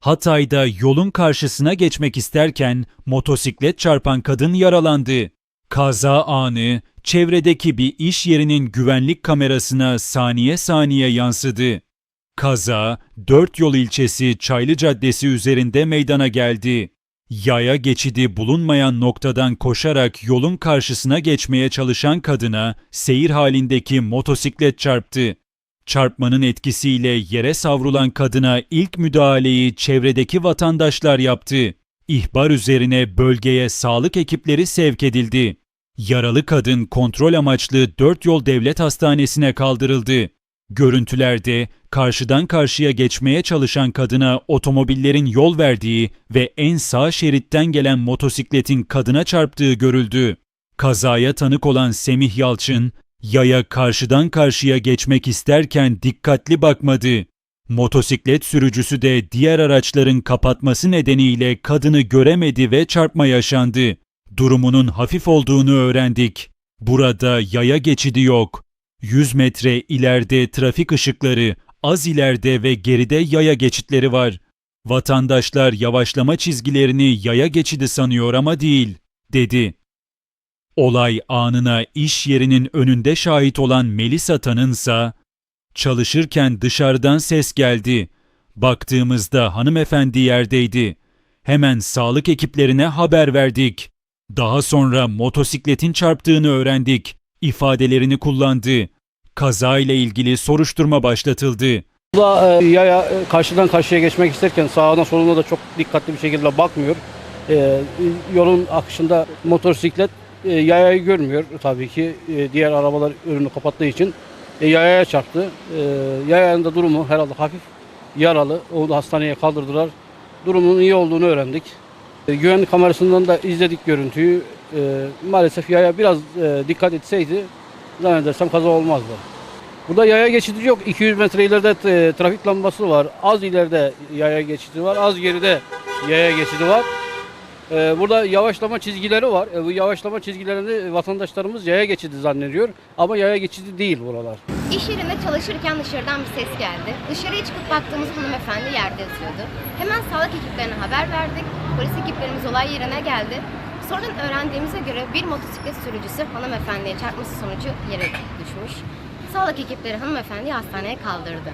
Hatay'da yolun karşısına geçmek isterken motosiklet çarpan kadın yaralandı. Kaza anı çevredeki bir iş yerinin güvenlik kamerasına saniye saniye yansıdı. Kaza Dört Yol ilçesi Çaylı Caddesi üzerinde meydana geldi. Yaya geçidi bulunmayan noktadan koşarak yolun karşısına geçmeye çalışan kadına seyir halindeki motosiklet çarptı. Çarpmanın etkisiyle yere savrulan kadına ilk müdahaleyi çevredeki vatandaşlar yaptı. İhbar üzerine bölgeye sağlık ekipleri sevk edildi. Yaralı kadın kontrol amaçlı Dört Yol Devlet Hastanesi'ne kaldırıldı. Görüntülerde karşıdan karşıya geçmeye çalışan kadına otomobillerin yol verdiği ve en sağ şeritten gelen motosikletin kadına çarptığı görüldü. Kazaya tanık olan Semih Yalçın, yaya karşıdan karşıya geçmek isterken dikkatli bakmadı. Motosiklet sürücüsü de diğer araçların kapatması nedeniyle kadını göremedi ve çarpma yaşandı. Durumunun hafif olduğunu öğrendik. Burada yaya geçidi yok. 100 metre ileride trafik ışıkları, az ileride ve geride yaya geçitleri var. Vatandaşlar yavaşlama çizgilerini yaya geçidi sanıyor ama değil, dedi. Olay anına iş yerinin önünde şahit olan Melisa Tanınsa, çalışırken dışarıdan ses geldi. Baktığımızda hanımefendi yerdeydi. Hemen sağlık ekiplerine haber verdik. Daha sonra motosikletin çarptığını öğrendik. İfadelerini kullandı. Kaza ile ilgili soruşturma başlatıldı. Burada e, yaya e, karşıdan karşıya geçmek isterken sağına soluna da çok dikkatli bir şekilde bakmıyor. E, yolun akışında motosiklet e, yayayı görmüyor tabii ki e, diğer arabalar önünü kapattığı için e, yayaya çarptı. E, yayanın da durumu herhalde hafif yaralı. Onu da hastaneye kaldırdılar. Durumunun iyi olduğunu öğrendik. E, güvenlik kamerasından da izledik görüntüyü. E, maalesef yaya biraz e, dikkat etseydi zannedersem kaza olmazdı. Burada yaya geçidi yok. 200 metre ileride e, trafik lambası var. Az ileride yaya geçidi var. Az geride yaya geçidi var. E, burada yavaşlama çizgileri var. E, bu yavaşlama çizgilerini vatandaşlarımız yaya geçidi zannediyor. Ama yaya geçidi değil buralar. İş yerinde çalışırken dışarıdan bir ses geldi. Dışarıya çıkıp baktığımız hanımefendi yerde yatıyordu. Hemen sağlık ekiplerine haber verdik. Polis ekiplerimiz olay yerine geldi. Sonradan öğrendiğimize göre bir motosiklet sürücüsü hanımefendiye çarpması sonucu yere düşmüş. Sağlık ekipleri hanımefendiyi hastaneye kaldırdı.